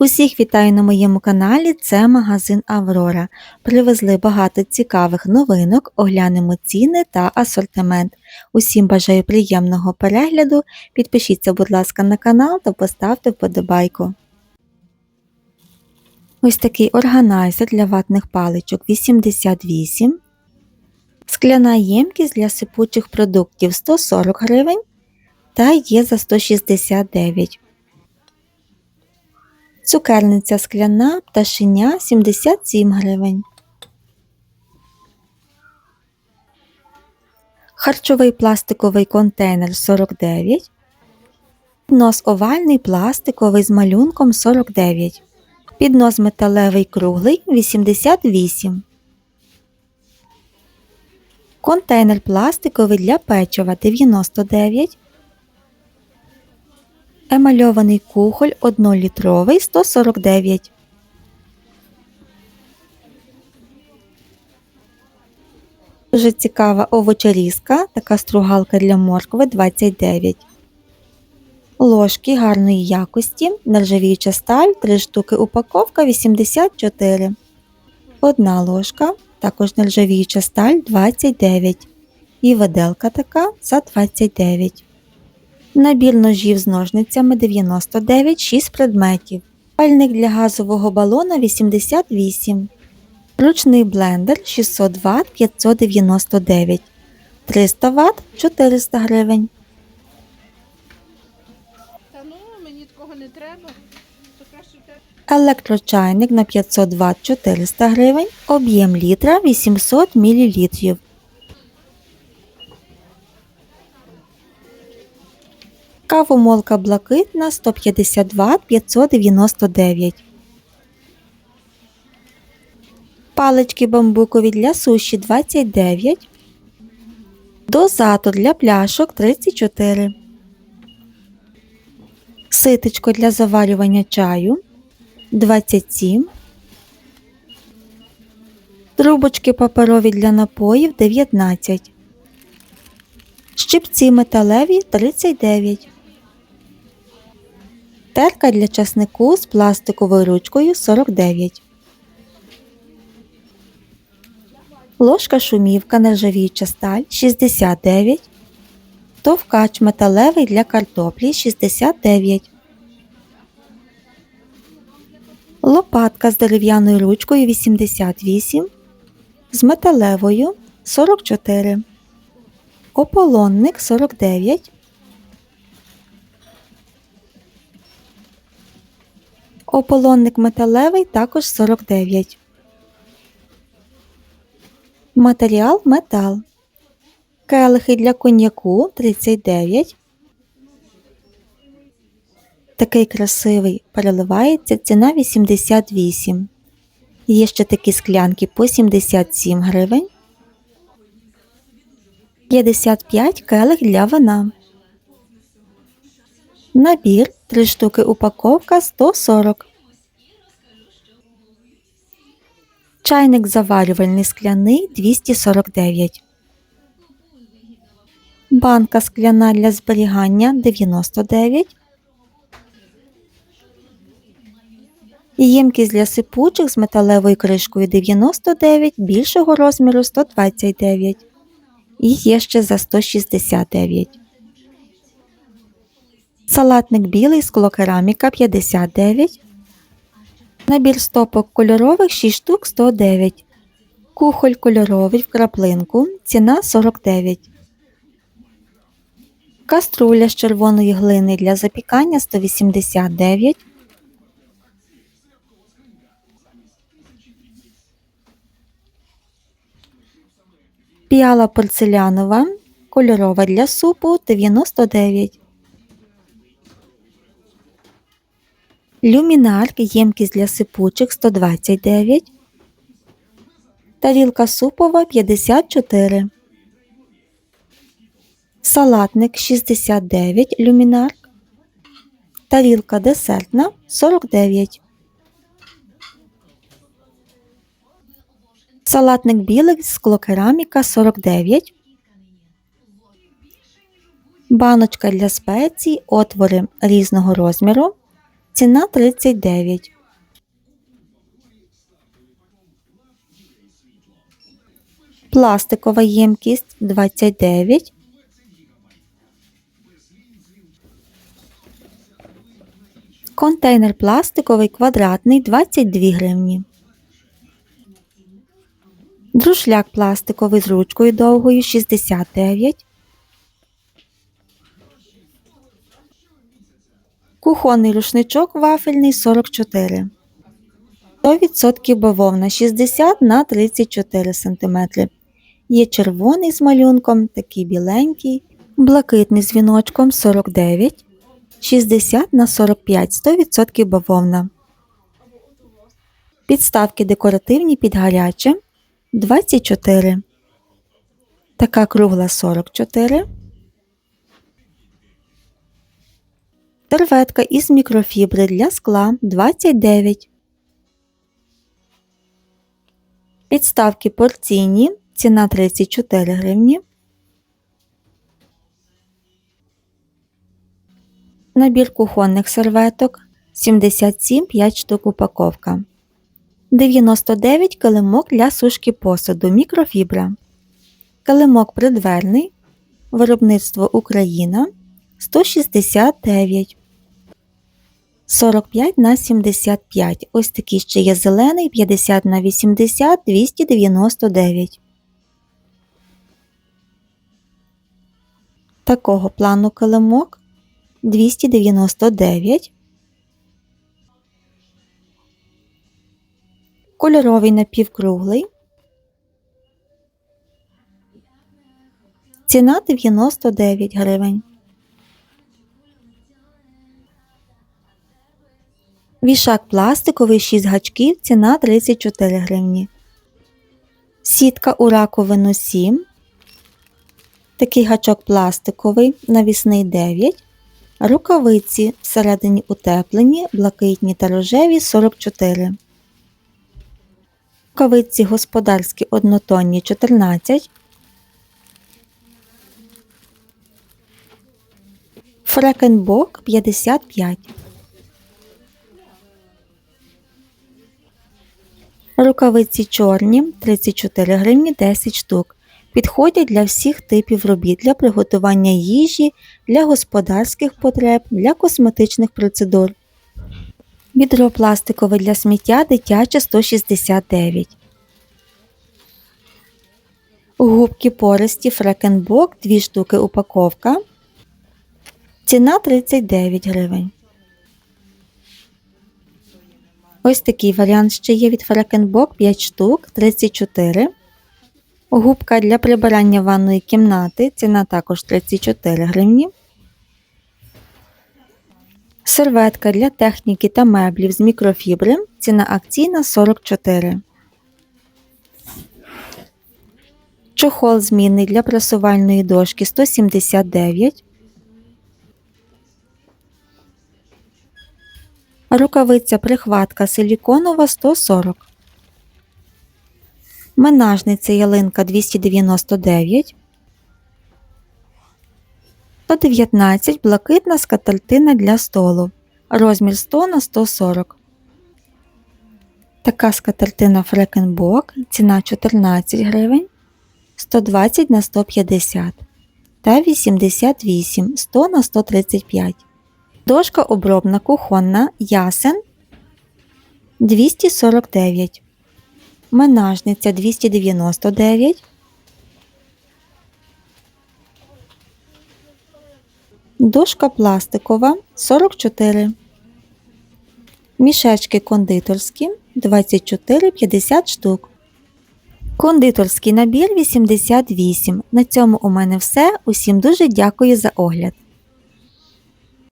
Усіх вітаю на моєму каналі, це магазин Аврора. Привезли багато цікавих новинок, оглянемо ціни та асортимент. Усім бажаю приємного перегляду. Підпишіться, будь ласка, на канал та поставте вподобайку. Ось такий органайзер для ватних паличок 88. Скляна ємкість для сипучих продуктів 140 гривень та є за 169 Цукерниця скляна пташеня 77 гривень. Харчовий пластиковий контейнер 49. Піднос овальний пластиковий з малюнком 49. Піднос металевий круглий 88. Контейнер пластиковий для печива 99. Емальований кухоль 1-літровий 149. Дуже цікава овочерізка, така стругалка для моркви 29. Ложки гарної якості, нержавіюча сталь, 3 штуки упаковка 84. Одна ложка, також нержавіюча сталь 29. І виделка така за 29. Набір ножів з ножницями 99 6 предметів. Пальник для газового балона 88. Ручний блендер 600 Вт 599. 300 Вт 400 гривень. Ну. Електрочайник на 500 Вт 400 гривень. Об'єм літра 800 мл. Кавомолка блакитна 150 Вт 599. Палички бамбукові для суші 29. Дозатор для пляшок 34. Ситечко для заварювання чаю 27. Трубочки паперові для напоїв 19. Щипці металеві 39. Терка для часнику з пластиковою ручкою 49. Ложка шумівка нержавіюча сталь 69. Товкач металевий для картоплі 69. Лопатка з дерев'яною ручкою 88. З металевою 44. Ополонник 49. Ополонник металевий також 49. Матеріал метал. Келихи для коньяку 39. Такий красивий переливається. Ціна 88. Є ще такі склянки по 77 гривень. 55 келих для вина. Набір 3 штуки упаковка 140. Чайник заварювальний скляний 249. Банка скляна для зберігання 99. Ємкість для сипучих з металевою кришкою 99, більшого розміру 129. І є ще за 169. Салатник білий склокераміка 59. Набір стопок кольорових 6 штук 109. Кухоль кольоровий в краплинку. Ціна 49. Каструля з червоної глини для запікання 189. Піала порцелянова кольорова для супу 99. Люмінарк ємкість для сипучих 129. Тарілка супова 54. Салатник 69 люмінарк. Тарілка десертна 49. Салатник білий склокераміка 49. Баночка для спецій, отвори різного розміру. Ціна 39. Пластикова ємкість 29. Контейнер пластиковий квадратний 22 гривні. Друшляк пластиковий з ручкою довгою 69. Кухонний рушничок вафельний 44. 100% бавовна 60 на 34 см. Є червоний з малюнком, такий біленький, блакитний з віночком 49, 60 на 45 100% бавовна. Підставки декоративні під гаряче 24. Така кругла 44. Терветка із мікрофібри для скла 29. Підставки порційні. Ціна 34 гривні. Набір кухонних серветок 77 5 штук упаковка. 99 килимок для сушки посуду мікрофібра. Килимок придверний. Виробництво Україна 169. 45 на 75. Ось такий ще є зелений 50 на 80 299. Такого плану килимок 299. Кольоровий напівкруглий. Ціна 99 гривень. Вішак пластиковий 6 гачків, ціна 34 гривні. Сітка у раковину 7. Такий гачок пластиковий, навісний 9. Рукавиці всередині утеплені, блакитні та рожеві 44. Рукавиці господарські однотонні 14. Фрекенбок 55. Рукавиці чорні 34 гривні 10 штук. Підходять для всіх типів робіт для приготування їжі, для господарських потреб, для косметичних процедур. Відро пластикове для сміття дитяче 169. Губки пористі Фрекенбок 2 штуки упаковка. Ціна 39 гривень. Ось такий варіант ще є від Фрекенбок 5 штук 34. Губка для прибирання ванної кімнати. Ціна також 34 гривні. Серветка для техніки та меблів з мікрофібри. Ціна акційна 44. Чохол змінний для прасувальної дошки 179. Рукавиця прихватка силіконова 140. Менажниця ялинка 299. 119 блакитна скатертина для столу. Розмір 100 на 140. Така скатертина Фрекенбок. Ціна 14 гривень. 120 на 150 та 88 100 на 135. Дошка обробна кухонна ясен 249. Менажниця 299. Дошка пластикова 44. Мішечки кондитерські 24-50 штук. Кондитерський набір 88. На цьому у мене все. Усім дуже дякую за огляд.